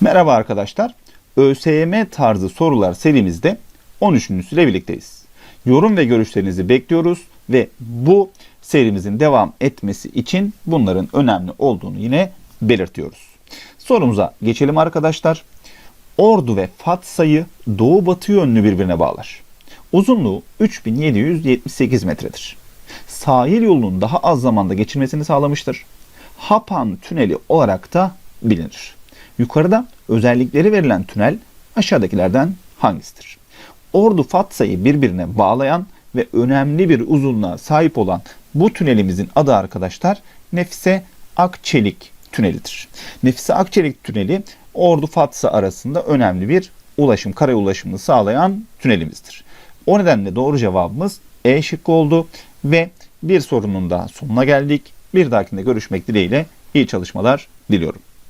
Merhaba arkadaşlar. ÖSYM tarzı sorular serimizde 13.süyle birlikteyiz. Yorum ve görüşlerinizi bekliyoruz ve bu serimizin devam etmesi için bunların önemli olduğunu yine belirtiyoruz. Sorumuza geçelim arkadaşlar. Ordu ve Fatsa'yı doğu batı yönlü birbirine bağlar. Uzunluğu 3778 metredir. Sahil yolunun daha az zamanda geçilmesini sağlamıştır. Hapan tüneli olarak da bilinir. Yukarıda özellikleri verilen tünel aşağıdakilerden hangisidir? Ordu Fatsa'yı birbirine bağlayan ve önemli bir uzunluğa sahip olan bu tünelimizin adı arkadaşlar Nefise Akçelik tünelidir. Nefise Akçelik tüneli Ordu Fatsa arasında önemli bir ulaşım, kara ulaşımını sağlayan tünelimizdir. O nedenle doğru cevabımız E şıkkı oldu ve bir sorunun daha sonuna geldik. Bir dahakinde görüşmek dileğiyle iyi çalışmalar diliyorum.